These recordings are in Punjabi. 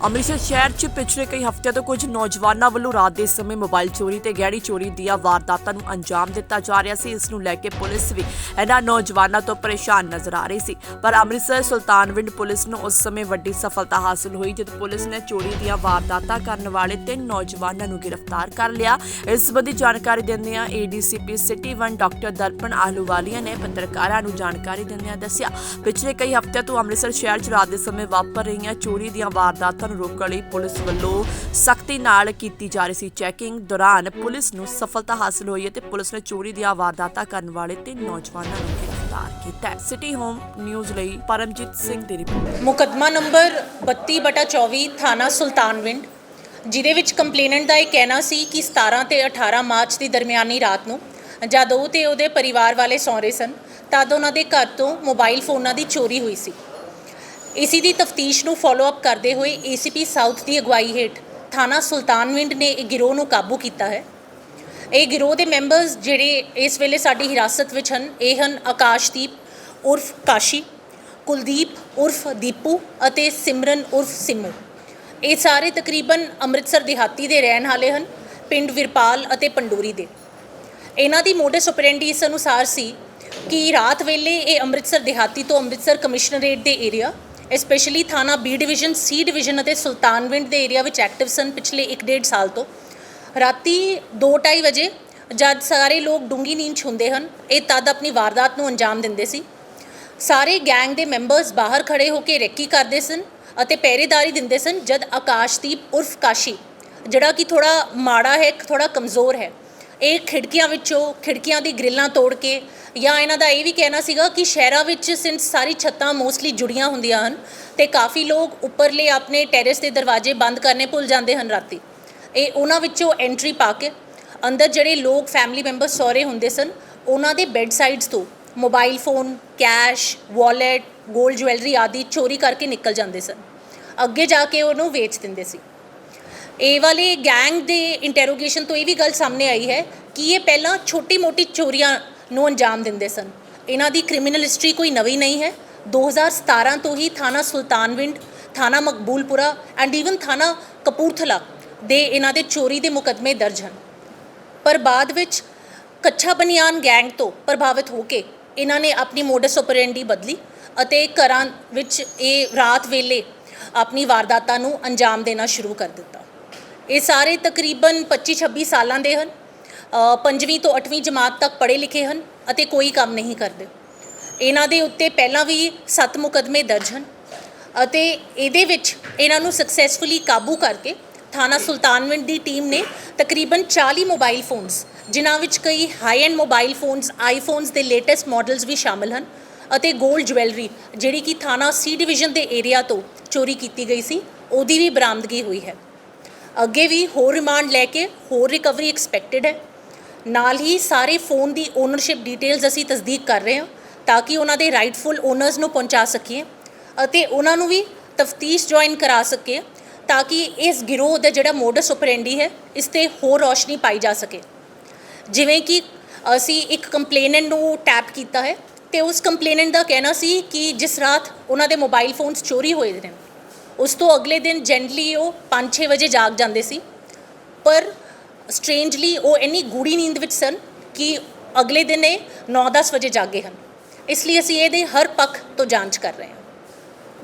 ਅੰਮ੍ਰਿਤਸਰ ਸ਼ਹਿਰ 'ਚ ਪਿਛਲੇ ਕਈ ਹਫ਼ਤਿਆਂ ਤੋਂ ਕੁਝ ਨੌਜਵਾਨਾਂ ਵੱਲੋਂ ਰਾਤ ਦੇ ਸਮੇਂ ਮੋਬਾਈਲ ਚੋਰੀ ਤੇ ਗਹਿਰੀ ਚੋਰੀ ਦੀਆਂ ਵਾਰਦਾਤਾਂ ਨੂੰ ਅੰਜਾਮ ਦਿੱਤਾ ਜਾ ਰਿਹਾ ਸੀ। ਇਸ ਨੂੰ ਲੈ ਕੇ ਪੁਲਿਸ ਵੀ ਇਹਨਾਂ ਨੌਜਵਾਨਾਂ ਤੋਂ ਪਰੇਸ਼ਾਨ ਨਜ਼ਰ ਆ ਰਹੀ ਸੀ। ਪਰ ਅੰਮ੍ਰਿਤਸਰ ਸੁਲਤਾਨਵਿੰਡ ਪੁਲਿਸ ਨੂੰ ਉਸ ਸਮੇਂ ਵੱਡੀ ਸਫਲਤਾ ਹਾਸਲ ਹੋਈ, ਜਦ ਪੁਲਿਸ ਨੇ ਚੋਰੀ ਦੀਆਂ ਵਾਰਦਾਤਾਂ ਕਰਨ ਵਾਲੇ ਤਿੰਨ ਨੌਜਵਾਨਾਂ ਨੂੰ ਗ੍ਰਿਫਤਾਰ ਕਰ ਲਿਆ। ਇਸ ਸੰਬੰਧੀ ਜਾਣਕਾਰੀ ਦਿੰਦਿਆਂ ADCP city 1 doctor Darpan Ahluwalia ਨੇ ਪੱਤਰਕਾਰਾਂ ਨੂੰ ਜਾਣਕਾਰੀ ਦਿੰਦਿਆਂ ਦੱਸਿਆ, ਪਿਛਲੇ ਕਈ ਹਫ਼ਤਿਆਂ ਤੋਂ ਅੰਮ੍ਰਿਤਸਰ ਸ਼ਹਿਰ 'ਚ ਰਾਤ ਦੇ ਸਮੇਂ ਵਾਪਰ ਰਹੀਆਂ ਚੋਰੀ ਦੀਆਂ ਵਾਰਦਾਤਾਂ ਨੂੰ ਰੋਕਣ ਲਈ ਪੁਲਿਸ ਵੱਲੋਂ ਸਖਤੀ ਨਾਲ ਕੀਤੀ ਜਾ ਰਹੀ ਸੀ ਚੈਕਿੰਗ ਦੌਰਾਨ ਪੁਲਿਸ ਨੂੰ ਸਫਲਤਾ ਹਾਸਲ ਹੋਈ ਹੈ ਪੁਲਿਸ ਨੇ ਚੋਰੀ ਦੀਆਂ ਵਾਰਦਾਤਾਂ ਕਰਨ ਵਾਲੇ ਤਿੰਨ ਨੌਜਵਾਨਾਂ ਨੂੰ ਗ੍ਰਿਫਤਾਰ ਕੀਤਾ ਸਿਟੀ ਹੋਮ ਨਿਊਜ਼ ਲਈ ਪਰਮਜੀਤ ਸਿੰਘ ਦੀ ਰਿਪੋਰਟ। ਮੁਕੱਦਮਾ ਨੰਬਰ 32 ਬਟਾ 24 ਥਾਣਾ ਸੁਲਤਾਨਵਿੰਡ, ਜਿਹਦੇ ਵਿੱਚ ਕੰਪਲੇਨੈਂਟ ਦਾ ਇਹ ਕਹਿਣਾ ਸੀ ਕਿ 17 ਤੇ 18 ਮਾਰਚ ਦੀ ਦਰਮਿਆਨੀ ਰਾਤ ਨੂੰ ਜਦ ਉਹ ਤੇ ਉਹਦੇ ਪਰਿਵਾਰ ਵਾਲੇ ਸੌਂ ਰਹੇ ਸਨ, ਤਦ ਉਹਨਾਂ ਦੇ ਘਰ ਤੋਂ ਮੋਬਾਈਲ ਫੋਨਾਂ ਦੀ ਚੋਰੀ ਹੋਈ ਸੀ। ਇਸੀ ਦੀ ਤਫਤੀਸ਼ ਨੂੰ ਫਾਲੋ ਅਪ ਕਰਦੇ ਹੋਏ ਏਸੀਪੀ ਸਾਊਥ ਦੀ ਅਗਵਾਈ ਹੇਠ ਥਾਣਾ ਸੁਲਤਾਨਵਿੰਡ ਨੇ ਇਹ ਗਿਰੋਹ ਨੂੰ ਕਾਬੂ ਕੀਤਾ ਹੈ। ਇਹ ਗਿਰੋਹ ਦੇ ਮੈਂਬਰਸ ਜਿਹੜੇ ਇਸ ਵੇਲੇ ਸਾਡੀ ਹਿਰਾਸਤ ਵਿੱਚ ਹਨ, ਇਹ ਹਨ ਆਕਾਸ਼ਦੀਪ ਉਰਫ ਕਾਸ਼ੀ, ਕੁਲਦੀਪ ਉਰਫ ਦੀਪੂ ਅਤੇ ਸਿਮਰਨ ਉਰਫ ਸਿਮੂ। ਇਹ ਸਾਰੇ ਤਕਰੀਬਨ ਅੰਮ੍ਰਿਤਸਰ ਦਿਹਾਤੀ ਦੇ ਰਹਿਣ ਵਾਲੇ ਹਨ, ਪਿੰਡ ਵਿਰਪਾਲ ਅਤੇ ਪੰਡੂਰੀ ਦੇ। ਇਹਨਾਂ ਦੀ ਮੋਡਸ ਆਪਰੈਂਡੀ ਇਸ ਅਨੁਸਾਰ ਸੀ ਕਿ ਰਾਤ ਵੇਲੇ ਇਹ ਅੰਮ੍ਰਿਤਸਰ ਦਿਹਾਤੀ ਤੋਂ ਅੰਮ੍ਰਿਤਸਰ ਕਮਿਸ਼ਨਰੇਟ ਦੇ ਏਰੀਆ ਸਪੈਸ਼ਲੀ ਥਾਣਾ ਬੀ ਡਿਵੀਜ਼ਨ ਸੀ ਡਿਵੀਜ਼ਨ ਅਤੇ ਸੁਲਤਾਨਵਿੰਡ ਦੇ ਏਰੀਆ ਵਿੱਚ ਐਕਟਿਵ ਸਨ ਪਿਛਲੇ 1.5 ਸਾਲ ਤੋਂ। ਰਾਤੀ 2:30 ਵਜੇ ਜਦ ਸਾਰੇ ਲੋਕ ਡੂੰਗੀ ਨੀਂਦ 'ਚ ਹੁੰਦੇ ਹਨ, ਇਹ ਤਦ ਆਪਣੀ ਵਾਰਦਾਤ ਨੂੰ ਅੰਜਾਮ ਦਿੰਦੇ ਸੀ। ਸਾਰੇ ਗੈਂਗ ਦੇ ਮੈਂਬਰਸ ਬਾਹਰ ਖੜੇ ਹੋ ਕੇ ਰੈਕੀ ਕਰਦੇ ਸਨ ਅਤੇ ਪਹਿਰੇਦਾਰੀ ਦਿੰਦੇ ਸਨ ਜਦ ਆਕਾਸ਼ਦੀਪ ਉਰਫ ਕਾਸ਼ੀ, ਜਿਹੜਾ ਕਿ ਥੋੜਾ ਮਾੜਾ ਹੈ ਥੋੜਾ ਕਮਜ਼ੋਰ ਹੈ। ਇਹ ਖਿੜਕੀਆਂ ਵਿੱਚੋਂ, ਖਿੜਕੀਆਂ ਦੀ ਗ੍ਰਿਲਾਂ ਤੋੜ ਕੇ, ਜਾਂ ਇਹਨਾਂ ਦਾ ਇਹ ਵੀ ਕਹਿਣਾ ਸੀਗਾ ਕਿ ਸ਼ਹਿਰਾਂ ਵਿੱਚ ਸਿੰਸ ਸਾਰੀ ਛੱਤਾਂ ਮੋਸਟਲੀ ਜੁੜੀਆਂ ਹੁੰਦੀਆਂ ਹਨ, ਤੇ ਕਾਫੀ ਲੋਕ ਉੱਪਰਲੇ ਆਪਣੇ ਟੈਰੇਸ ਦੇ ਦਰਵਾਜ਼ੇ ਬੰਦ ਕਰਨੇ ਭੁੱਲ ਜਾਂਦੇ ਹਨ ਰਾਤੀ। ਇਹ ਉਹਨਾਂ ਵਿੱਚੋਂ ਐਂਟਰੀ ਪਾ ਕੇ, ਅੰਦਰ ਜਿਹੜੇ ਲੋਕ ਫੈਮਿਲੀ ਮੈਂਬਰ ਸੌਰੇ ਹੁੰਦੇ ਸਨ, ਉਹਨਾਂ ਦੇ ਬੈੱਡ ਸਾਈਡਸ ਤੋਂ ਮੋਬਾਈਲ ਫੋਨ ਕੈਸ਼ ਵਾਲਟ 골ਡ ਜੁਐਲਰੀ ਆਦਿ ਚੋਰੀ ਕਰਕੇ ਨਿਕਲ ਜਾਂਦੇ ਸਨ। ਅੱਗੇ ਜਾ ਕੇ ਉਹਨੂੰ ਵੇਚ ਦਿੰਦੇ ਸੀ। ਇਹ ਵਾਲੇ ਗੈਂਗ ਦੇ ਇੰਟਰੋਗੇਸ਼ਨ ਤੋਂ ਇਹ ਵੀ ਗੱਲ ਸਾਹਮਣੇ ਆਈ ਹੈ ਕਿ ਇਹ ਪਹਿਲਾਂ ਛੋਟੀ-ਮੋਟੀ ਚੋਰੀਆਂ ਨੂੰ ਅੰਜਾਮ ਦਿੰਦੇ ਸਨ। ਇਹਨਾਂ ਦੀ ਕ੍ਰਿਮੀਨਲ ਹਿਸਟਰੀ ਕੋਈ ਨਵੀਂ ਨਹੀਂ ਹੈ। 2017 ਤੋਂ ਹੀ ਥਾਣਾ ਸੁਲਤਾਨਵਿੰਡ, ਥਾਣਾ ਮਕਬੂਲਪੁਰਾ ਐਂਡ ਈਵਨ ਥਾਣਾ ਕਪੂਰਥਲਾ ਦੇ ਇਹਨਾਂ ਦੇ ਚੋਰੀ ਦੇ ਮੁਕੱਦਮੇ ਦਰਜ ਹਨ। ਪਰ ਬਾਅਦ ਵਿੱਚ ਕੱਛਾ ਬਨਿਆਨ ਗੈਂਗ ਤੋਂ ਪ੍ਰਭਾਵਿਤ ਹੋ ਕੇ ਇਹਨਾਂ ਨੇ ਆਪਣੀ ਮੋਡਸ ਆਪਰੈਂਡੀ ਬਦਲੀ ਅਤੇ ਘਰਾਂ ਵਿੱਚ ਇਹ ਰਾਤ ਵੇਲੇ ਆਪਣੀ ਵਾਰਦਾਤਾਂ ਨੂੰ ਅੰਜਾਮ ਦੇਣਾ ਸ਼ੁਰੂ ਕਰ ਦਿੱਤਾ। ਇਹ ਸਾਰੇ ਤਕਰੀਬਨ 25-26 ਸਾਲਾਂ ਦੇ ਹਨ। ਪੰਜਵੀਂ ਤੋਂ 8ਵੀਂ ਜਮਾਤ ਤੱਕ ਪੜ੍ਹੇ ਲਿਖੇ ਹਨ ਅਤੇ ਕੋਈ ਕੰਮ ਨਹੀਂ ਕਰਦੇ। ਇਹਨਾਂ ਦੇ ਉੱਤੇ ਪਹਿਲਾਂ ਵੀ 7 ਮੁਕੱਦਮੇ ਦਰਜ ਹਨ ਅਤੇ ਇਹਦੇ ਵਿੱਚ ਇਹਨਾਂ ਨੂੰ ਸਕਸੈਸਫੁਲੀ ਕਾਬੂ ਕਰਕੇ ਥਾਣਾ ਸੁਲਤਾਨਵਿੰਡ ਦੀ ਟੀਮ ਨੇ ਤਕਰੀਬਨ 40 ਮੋਬਾਈਲ ਫੋਨਸ, ਜਿਨ੍ਹਾਂ ਵਿੱਚ ਕਈ high end mobile phones iPhones ਦੇ ਲੇਟੈਸਟ ਮਾਡਲਸ ਵੀ ਸ਼ਾਮਲ ਹਨ ਅਤੇ 골ਡ ਜੁਐਲਰੀ ਜਿਹੜੀ ਕਿ ਥਾਣਾ ਸੀ ਡਿਵੀਜ਼ਨ ਦੇ ਏਰੀਆ ਤੋਂ ਚੋਰੀ ਕੀਤੀ ਗਈ ਸੀ, ਉਹਦੀ ਵੀ ਬਰਾਮਦਗੀ ਹੋਈ ਹੈ। ਅੱਗੇ ਵੀ ਹੋਰ ਰਿਮਾਂਡ ਲੈ ਕੇ ਹੋਰ ਰਿਕਵਰੀ ਐਕਸਪੈਕਟਡ ਹੈ। ਨਾਲ ਹੀ ਸਾਰੇ ਫੋਨ ਦੀ ਓਨਰਸ਼ਿਪ ਡਿਟੇਲਸ ਅਸੀਂ ਤਸਦੀਕ ਕਰ ਰਹੇ ਹਾਂ ਤਾਂ ਕਿ ਉਹਨਾਂ ਦੇ ਰਾਈਟਫੁਲ ਓਨਰਸ ਨੂੰ ਪਹੁੰਚਾ ਸਕੀਏ ਅਤੇ ਉਹਨਾਂ ਨੂੰ ਵੀ ਤਫਤੀਸ਼ ਜੁਆਇਨ ਕਰਾ ਸਕੀਏ ਤਾਂ ਕਿ ਇਸ ਗਿਰੋਹ ਦਾ ਜਿਹੜਾ ਮੋਡਸ ਆਪਰੈਂਡੀ ਹੈ, ਇਸ ਤੇ ਹੋਰ ਰੋਸ਼ਨੀ ਪਾਈ ਜਾ ਸਕੇ। ਜਿਵੇਂ ਕਿ ਅਸੀਂ ਇੱਕ ਕੰਪਲੇਨੈਂਟ ਨੂੰ ਟੈਪ ਕੀਤਾ ਹੈ ਤੇ ਉਸ ਕੰਪਲੇਨੈਂਟ ਦਾ ਕਹਿਣਾ ਸੀ ਕਿ ਜਿਸ ਰਾਤ ਉਹਨਾਂ ਦੇ ਮੋਬਾਈਲ ਫੋਨਸ ਚੋਰੀ ਹੋਏ ਨੇ ਉਸ ਤੋਂ ਅਗਲੇ ਦਿਨ ਜੈਂਟਲੀ ਉਹ 5-6 ਵਜੇ ਜਾਗ ਜਾਂਦੇ ਸੀ। ਪਰ ਸਟ੍ਰੇਂਜਲੀ ਉਹ ਇੰਨੀ ਗੂੜੀ ਨੀਂਦ ਵਿੱਚ ਸਨ ਕਿ ਅਗਲੇ ਦਿਨ ਇਹ 9-10 ਵਜੇ ਜਾਗੇ ਹਨ। ਇਸ ਲਈ ਅਸੀਂ ਇਹਦੇ ਹਰ ਪੱਖ ਤੋਂ ਜਾਂਚ ਕਰ ਰਹੇ ਹਾਂ।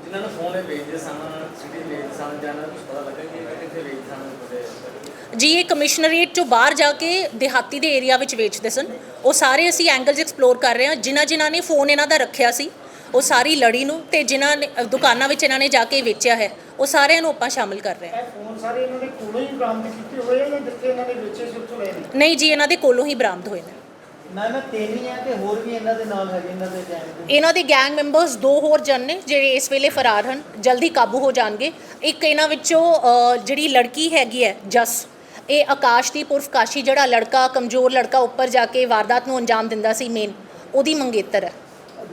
ਜਿਨ੍ਹਾਂ ਨੂੰ ਫੋਨ ਇਹ ਵੇਚਦੇ ਸਨ ਸਿਟੀ ਵੇਚਦੇ ਸਨ ਜਾਂ ਪਤਾ ਲੱਗਾ ਕਿ ਇਹ ਕਿੱਥੇ ਵੇਚਦੇ ਸਨ ਉਹਦੇ ਜੀ ਇਹ ਕਮਿਸ਼ਨਰੇਟ ਚੋਂ ਬਾਹਰ ਜਾ ਕੇ ਦਿਹਾਤੀ ਦੇ ਏਰੀਆ ਵਿੱਚ ਵੇਚਦੇ ਸਨ। ਉਹ ਸਾਰੇ ਅਸੀਂ ਐਂਗਲਸ ਐਕਸਪਲੋਰ ਕਰ ਰਹੇ ਹਾਂ ਜਿਨ੍ਹਾਂ ਜਿਨ੍ਹਾਂ ਨੇ ਫੋਨ ਇਹਨਾਂ ਦਾ ਰੱਖਿਆ ਸੀ। ਉਹ ਸਾਰੀ ਲੜੀ ਨੂੰ ਤੇ ਜਿਨ੍ਹਾਂ ਨੇ ਦੁਕਾਨਾਂ ਵਿੱਚ ਇਹਨਾਂ ਨੇ ਜਾ ਕੇ ਵੇਚਿਆ ਹੈ ਉਹ ਸਾਰਿਆਂ ਨੂੰ ਆਪਾਂ ਸ਼ਾਮਿਲ ਕਰ ਰਹੇ ਹਾਂ। ਇਹ ਫੋਨ ਸਾਰੇ ਇਹਨਾਂ ਦੇ ਕੋਲੋਂ ਹੀ ਬਰਾਮਦ ਕੀਤੇ ਹੋਏ ਆ ਜਾਂ ਜਿੱਥੇ ਇਹਨਾਂ ਨੇ ਵੇਚੇ ਸੀ ਉੱਥੋਂ ਲਏ ਨੇ? ਨਹੀਂ ਜੀ ਇਹਨਾਂ ਦੇ ਕੋਲੋਂ ਹੀ ਬਰਾਮਦ ਹੋਏ ਨੇ। ਨਾ ਨਾ ਤਿੰਨ ਹੀ ਆ ਤੇ ਹੋਰ ਵੀ ਇਹਨਾਂ ਦੇ ਨਾਲ ਹੈਗੇ ਇਹਨਾਂ ਦੇ ਗੈਂਗ ਦੇ। ਇਹਨਾਂ ਦੇ ਗੈਂਗ ਮੈਂਬਰਸ ਦੋ ਹੋਰ ਜਨ ਨੇ ਜਿਹੜੇ ਇਸ ਵੇਲੇ ਫਰਾਰ ਹਨ ਜਲਦੀ ਕਾਬੂ ਹੋ ਜਾਣਗੇ। ਇੱਕ ਇਹਨਾਂ ਵਿੱਚੋਂ ਅ, ਜਿਹੜੀ ਲੜਕੀ ਹੈਗੀ ਹੈ ਜਸ ਇਹ ਆਕਾਸ਼ਦੀਪ ਉਰਫ ਕਾਸ਼ੀ ਜਿਹੜਾ ਲੜਕਾ ਕਮਜ਼ੋਰ ਲੜਕਾ ਉੱਪਰ ਜਾ ਕੇ ਵਾਰਦਾਤ ਨੂੰ ਅੰਜਾਮ ਦਿੰਦਾ ਸੀ ਮੇਨ ਉਹਦੀ ਮੰਗੇਤਰ ਹੈ।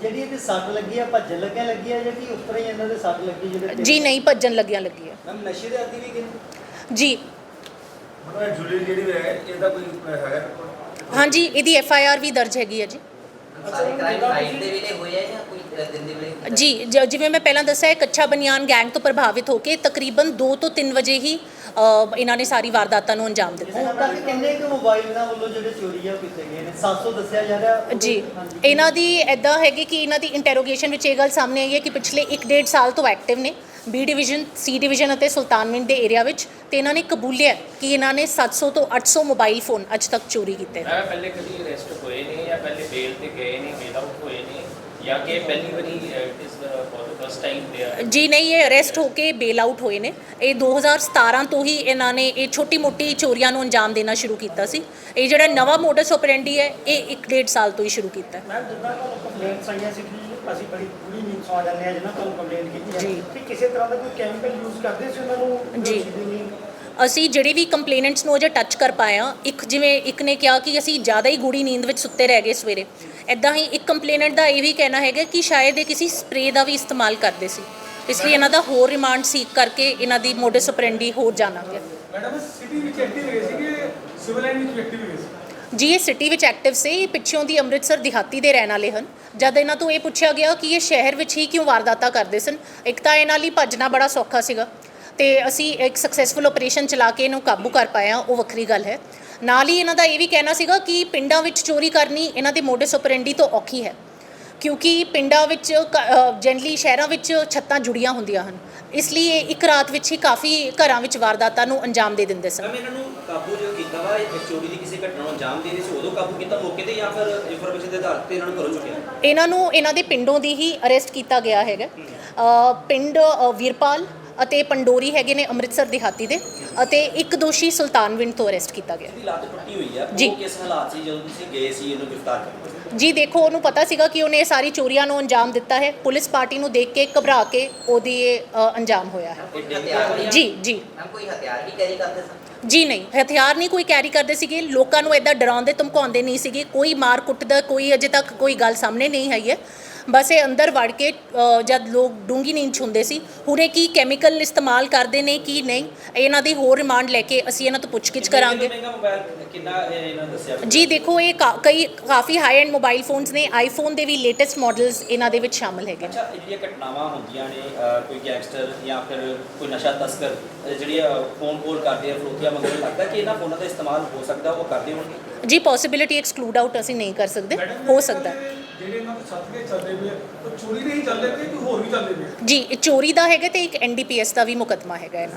ਜਿਹੜੀ ਇਹਦੀ ਸੱਟ ਲੱਗੀ ਆ ਭੱਜਣ ਲੱਗਿਆ ਲੱਗੀ ਆ ਜਾਂ ਕਿ ਉੱਪਰ ਹੀ ਇਹਨਾਂ ਦੇ ਸੱਟ ਲੱਗੀ ਜਿਹੜੇ ਜੀ ਨਹੀਂ ਭੱਜਣ ਲੱਗਿਆ ਲੱਗੀ ਹੈ ਮੈਮ ਨਸ਼ੇ ਦੇ ਆਦੀ ਵੀ ਕਿ ਜੀ। ਮਤਲਬ ਜੁਲੀ ਜਿਹੜੀ ਹੈ ਇਹਦਾ ਕੋਈ ਹੈਗਾ? ਹਾਂਜੀ ਇਹਦੀ ਐਫ ਆਈ ਆਰ ਵੀ ਦਰਜ ਹੈਗੀ ਹੈ ਜੀ। ਸਾਰੇ ਕ੍ਰਾਈਮ ਸਾਈਡ ਦੇ ਵੇਲੇ ਹੋਏ ਆ ਜਾਂ ਕੋਈ ਦਿਨ ਦੀ ਵੇਲੇ ਜੀ ਜ- ਜਿਵੇਂ ਮੈਂ ਪਹਿਲਾਂ ਦੱਸਿਆ ਹੈ ਕੱਚਾ ਬਨਿਆਨ ਗੈਂਗ ਤੋਂ ਪ੍ਰਭਾਵਿਤ ਹੋ ਕੇ ਤਕਰੀਬਨ 2 ਤੋਂ 3 ਵਜੇ ਹੀ ਇਹਨਾਂ ਨੇ ਸਾਰੀ ਵਾਰਦਾਤਾਂ ਨੂੰ ਅੰਜਾਮ ਦਿੱਤਾ। ਹੁਣ ਤੱਕ ਕਿੰਨੇ ਕੁ ਮੋਬਾਈਲ ਇਹਨਾਂ ਵੱਲੋਂ ਜਿਹੜੇ ਚੋਰੀ ਆ ਕੀਤੇ ਗਏ ਨੇ? 700 ਦੱਸਿਆ ਜਾ ਰਿਹਾ? ਜੀ। ਇਹਨਾਂ ਦੀ ਐਦਾਂ ਹੈਗੀ ਕਿ ਇਹਨਾਂ ਦੀ ਇੰਟਰੋਗੇਸ਼ਨ ਵਿੱਚ ਇਹ ਗੱਲ ਸਾਹਮਣੇ ਆਈ ਹੈ ਕਿ ਪਿਛਲੇ 1.5 ਸਾਲ ਤੋਂ ਐਕਟਿਵ ਨੇ ਬੀ ਡਿਵੀਜ਼ਨ ਸੀ ਡਿਵੀਜ਼ਨ ਅਤੇ ਸੁਲਤਾਨਵਿੰਡ ਦੇ ਏਰੀਆ ਵਿੱਚ ਤੇ ਇਹਨਾਂ ਨੇ ਕਬੂਲਿਆ ਕਿ ਇਹਨਾਂ ਨੇ 700 ਤੋਂ 800 ਮੋਬਾਈਲ ਫੋਨ ਅੱਜ ਤੱਕ ਚੋਰੀ ਕੀਤੇ ਨੇ। ਪਹਿਲੇ ਕਦੀ ਅਰੈਸਟ ਹੋਏ ਨੇ ਜਾਂ ਪਹਿਲੇ ਬੇਲ ਤੇ ਗਏ ਨੇ ਬੇਲ ਆਊਟ ਹੋਏ ਨੇ ਜਾਂ ਕਿ ਪਹਿਲੀ ਵਾਰੀ it is for the first time ਦੇ ਆਰ ਜੀ ਨਹੀਂ ਇਹ ਅਰੈਸਟ ਹੋ ਕੇ ਬੇਲ ਆਊਟ ਹੋਏ ਨੇ ਇਹ 2017 ਤੋਂ ਹੀ ਇਹਨਾਂ ਨੇ ਇਹ ਛੋਟੀ-ਮੋਟੀ ਚੋਰੀਆਂ ਨੂੰ ਅੰਜਾਮ ਦੇਣਾ ਸ਼ੁਰੂ ਕੀਤਾ ਸੀ ਇਹ ਜਿਹੜਾ ਨਵਾਂ ਮੋਡਸ ਆਪਰੈਂਡੀ ਹੈ ਇਹ 1.5 ਸਾਲ ਤੋਂ ਹੀ ਸ਼ੁਰੂ ਕੀਤਾ ਹੈ ਮੈਂ ਜਿੱਦਾਂ ਤੁਹਾਨੂੰ ਕੰਪਲੇਂਟਸ ਆਈਆਂ ਸੀ ਕਿ ਅਸੀਂ ਬੜੀ ਬੁਰੀ ਨੀਂਦ ਸੌ ਜਾਂਦੇ ਆ ਜਿਹਨਾਂ ਤੁਹਾਨੂੰ ਕੰਪਲੇਂਟ ਕੀਤੀ ਹੈ ਜੀ। ਕਿ ਕਿਸੇ ਤਰ੍ਹਾਂ ਦਾ ਕੋਈ ਕੈਮੀਕਲ ਯੂਜ਼ ਕਰਦੇ ਸੀ ਉਹਨਾਂ ਨੂੰ ਜੀ। ਸੀਧੀ ਨੀਂਦ ਅਸੀਂ ਜਿਹੜੇ ਵੀ ਕੰਪਲੇਨੈਂਟਸ ਨੂੰ ਅਜੇ ਟੱਚ ਕਰ ਪਾਏ ਹਾਂ ਇੱਕ ਜਿਵੇਂ ਇੱਕ ਨੇ ਕਿਹਾ ਕਿ ਅਸੀਂ ਜ਼ਿਆਦਾ ਹੀ ਗੂੜੀ ਨੀਂਦ ਵਿੱਚ ਸੁੱਤੇ ਰਹਿ ਗਏ ਸਵੇਰੇ। ਐਦਾਂ ਹੀ ਇੱਕ ਕੰਪਲੇਨੈਂਟ ਦਾ ਇਹ ਵੀ ਕਹਿਣਾ ਹੈਗਾ ਕਿ ਸ਼ਾਇਦ ਇਹ ਕਿਸੇ ਸਪਰੇ ਦਾ ਵੀ ਇਸਤੇਮਾਲ ਕਰਦੇ ਸੀ। ਇਸ ਲਈ ਇਹਨਾਂ ਦਾ ਹੋਰ ਰਿਮਾਂਡ ਸੀਕ ਕਰਕੇ ਇਹਨਾਂ ਦੀ ਮੋਡਸ ਆਪਰੈਂਡੀ ਹੋਰ ਜਾਣਾਂਗੇ। ਮੈਡਮ ਸਿਟੀ ਵਿੱਚ ਐਕਟਿਵ ਹੈਗੇ ਸੀਗੇ? ਸਿਵਲ ਲਾਈਨ ਵਿੱਚ ਵੀ ਐਕਟਿਵ ਹੈਗੇ ਸੀ? ਜੀ ਇਹ ਸਿਟੀ ਵਿੱਚ ਐਕਟਿਵ ਸੀ। ਪਿੱਛੋਂ ਦੀ ਅੰਮ੍ਰਿਤਸਰ ਦਿਹਾਤੀ ਦੇ ਰਹਿਣ ਵਾਲੇ ਹਨ। ਜਦ ਇਹਨਾਂ ਤੋਂ ਇਹ ਪੁੱਛਿਆ ਗਿਆ ਕਿ ਇਹ ਸ਼ਹਿਰ ਵਿੱਚ ਹੀ ਕਿਉਂ ਵਾਰਦਾਤਾਂ ਕਰਦੇ ਸਨ ਇੱਕ ਤਾਂ ਇਹਨਾਂ ਲਈ ਭੱਜਣਾ ਬੜਾ ਸੌਖਾ ਸੀਗਾ ਤੇ ਅਸੀਂ ਇੱਕ ਸਕਸੈਸਫੁਲ ਆਪਰੇਸ਼ਨ ਚਲਾ ਕੇ ਇਹਨੂੰ ਕਾਬੂ ਕਰ ਪਾਇਆ ਉਹ ਵੱਖਰੀ ਗੱਲ ਹੈ। ਨਾਲ ਹੀ ਇਹਨਾਂ ਦਾ ਇਹ ਵੀ ਕਹਿਣਾ ਸੀਗਾ ਕਿ ਪਿੰਡਾਂ ਵਿੱਚ ਚੋਰੀ ਕਰਨੀ ਇਹਨਾਂ ਦੇ ਮੋਡਸ ਆਪਰੈਂਡੀ ਤੋਂ ਔਖੀ ਹੈ। ਕਿਉਂਕਿ ਪਿੰਡਾਂ ਵਿੱਚ ਜਨਰਲੀ ਸ਼ਹਿਰਾਂ ਵਿੱਚ ਛੱਤਾਂ ਜੁੜੀਆਂ ਹੁੰਦੀਆਂ ਹਨ। ਇਸ ਲਈ ਇਹ ਇੱਕ ਰਾਤ ਵਿੱਚ ਹੀ ਕਾਫੀ ਘਰਾਂ ਵਿੱਚ ਵਾਰਦਾਤਾਂ ਨੂੰ ਅੰਜਾਮ ਦੇ ਦਿੰਦੇ ਸਨ। ਮੈਮ ਇਹਨਾਂ ਨੂੰ ਕਾਬੂ ਜੋ ਕੀਤਾ ਵਾ ਇਹ ਚੋਰੀ ਦੀ ਕਿਸੇ ਘਟਨਾ ਨੂੰ ਅੰਜਾਮ ਦੇ ਰਹੇ ਸੀ ਉਦੋਂ ਕਾਬੂ ਕੀਤਾ ਮੌਕੇ ਤੇ ਜਾਂ ਫਿਰ ਇਨਫੋਰਮੇਸ਼ਨ ਦੇ ਆਧਾਰ ਤੇ ਇਹਨਾਂ ਨੂੰ ਘਰੋਂ ਚੁੱਕਿਆ? ਇਹਨਾਂ ਨੂੰ ਇਹਨਾਂ ਦੇ ਪਿੰਡੋਂ ਦੀ ਹੀ ਅਰੈਸਟ ਕੀਤਾ ਗਿਆ ਹੈਗਾ। ਪਿੰਡ ਵੀਰਪਾਲ ਅਤੇ ਪੰਡੋਰੀ ਹੈਗੇ ਨੇ ਅੰਮ੍ਰਿਤਸਰ ਦਿਹਾਤੀ ਦੇ ਅਤੇ ਇੱਕ ਦੋਸ਼ੀ ਸੁਲਤਾਨਵਿੰਡ ਤੋਂ ਅਰੈਸਟ ਕੀਤਾ ਗਿਆ। ਇਹਦੀ ਲੱਤ ਟੁੱਟੀ ਹੋਈ ਆ। ਜੀ। ਉਹ ਕਿਸ ਹਾਲਾਤ ਸੀ ਜਦੋਂ ਤੁਸੀਂ ਗਏ ਸੀ ਇਹਨੂੰ ਗ੍ਰਿਫਤਾਰ ਕਰਨ ਜੀ ਦੇਖੋ ਉਹਨੂੰ ਪਤਾ ਸੀਗਾ ਕਿ ਉਹਨੇ ਇਹ ਸਾਰੀ ਚੋਰੀਆਂ ਨੂੰ ਅੰਜਾਮ ਦਿੱਤਾ ਹੈ। ਪੁਲਿਸ ਪਾਰਟੀ ਨੂੰ ਦੇਖ ਕੇ ਘਬਰਾ ਕੇ ਉਹਦੀ ਇਹ ਅ, ਅੰਜਾਮ ਹੋਇਆ ਹੈ। ਜੀ ਜੀ। ਮੈਮ ਕੋਈ ਹਥਿਆਰ ਵੀ ਕੈਰੀ ਕਰਦੇ ਸਨ? ਜੀ ਨਹੀਂ। ਹਥਿਆਰ ਨਹੀਂ ਕੋਈ ਕੈਰੀ ਕਰਦੇ ਸੀਗੇ। ਲੋਕਾਂ ਨੂੰ ਐਦਾਂ ਡਰਾਉਂਦੇ ਧਮਕਾਉਂਦੇ ਨਹੀਂ ਸੀਗੇ। ਕੋਈ ਮਾਰ ਕੁੱਟ ਦਾ ਕੋਈ ਅਜੇ ਤੱਕ ਕੋਈ ਗੱਲ ਸਾਹਮਣੇ ਨਹੀਂ ਆਈ ਹੈ। ਬਸ ਇਹ ਅੰਦਰ ਵੜ ਕੇ ਅ, ਜਦ ਲੋਕ ਡੂੰਗੀ ਨੀਂਦ 'ਚ ਹੁੰਦੇ ਸੀ ਹੁਣੇ ਕੀ ਕੈਮੀਕਲ ਇਸਤੇਮਾਲ ਕਰਦੇ ਨੇ ਕੀ ਨਹੀਂ ਇਹਨਾਂ ਦੀ ਹੋਰ ਰਿਮਾਂਡ ਲੈ ਕੇ ਅਸੀਂ ਇਹਨਾਂ ਤੋਂ ਪੁੱਛਗਿੱਛ ਕਰਾਂਗੇ। ਮਹਿੰਗਾ ਮੋਬਾਈਲ ਕਿੰਨਾ ਇਹ ਇਹਨਾਂ ਦੱਸਿਆ? ਜੀ ਦੇਖੋ ਇਹ ਕਾ- ਕਈ ਕਾਫੀ ਹਾਈ ਐਂਡ ਮੋਬਾਈਲ ਫੋਨਸ ਨੇ ਆਈਫੋਨ ਦੇ ਵੀ ਲੇਟੈਸਟ ਮਾਡਲਸ ਇਹਨਾਂ ਦੇ ਵਿੱਚ ਸ਼ਾਮਲ ਹੈਗੇ ਨੇ। ਅੱਛਾ ਇਹ ਜਿਹੜੀਆਂ ਘਟਨਾਵਾਂ ਹੁੰਦੀਆਂ ਨੇ ਅਹ, ਕੋਈ ਗੈਂਗਸਟਰ ਜਾਂ ਫਿਰ ਕੋਈ ਨਸ਼ਾ ਤਸਕਰ ਅਹ, ਜਿਹੜੀਆਂ ਫੋਨ ਕੋਲ ਕਰਦੇ ਆ ਫਰੋਤੀਆਂ ਮੰਗਣ ਲੱਗਦਾ ਕਿ ਇਹਨਾਂ ਫੋਨਾਂ ਦਾ ਇਸਤੇਮਾਲ ਹੋ ਸਕਦਾ ਉਹ ਕਰਦੇ ਹੋਣਗੇ? ਜੀ ਪੋਸਿਬਿਲਿਟੀ ਐਕਸਕਲੂਡ ਆਊਟ ਅਸੀਂ ਨਹੀਂ ਕਰ ਸਕਦੇ ਹੋ ਸਕਦਾ। ਹੈ। ਜਿਹੜੇ ਇਹਨਾਂ ਦੇ ਛੱਤ ਦੇ ਚੱਲਦੇ ਪਏ ਆ, ਉਹ ਚੋਰੀ ਦੇ ਹੀ ਚੱਲਦੇ ਪਏ ਕਿ ਹੋਰ ਵੀ ਚੱਲਦੇ ਪਏ ਆ? ਜੀ ਇਹ ਚੋਰੀ ਦਾ ਹੈਗਾ ਤੇ ਇੱਕ ਐਨਡੀਪੀਐਸ ਦਾ ਵੀ ਮੁਕੱਦਮਾ ਹੈਗਾ ਇਹਨਾਂ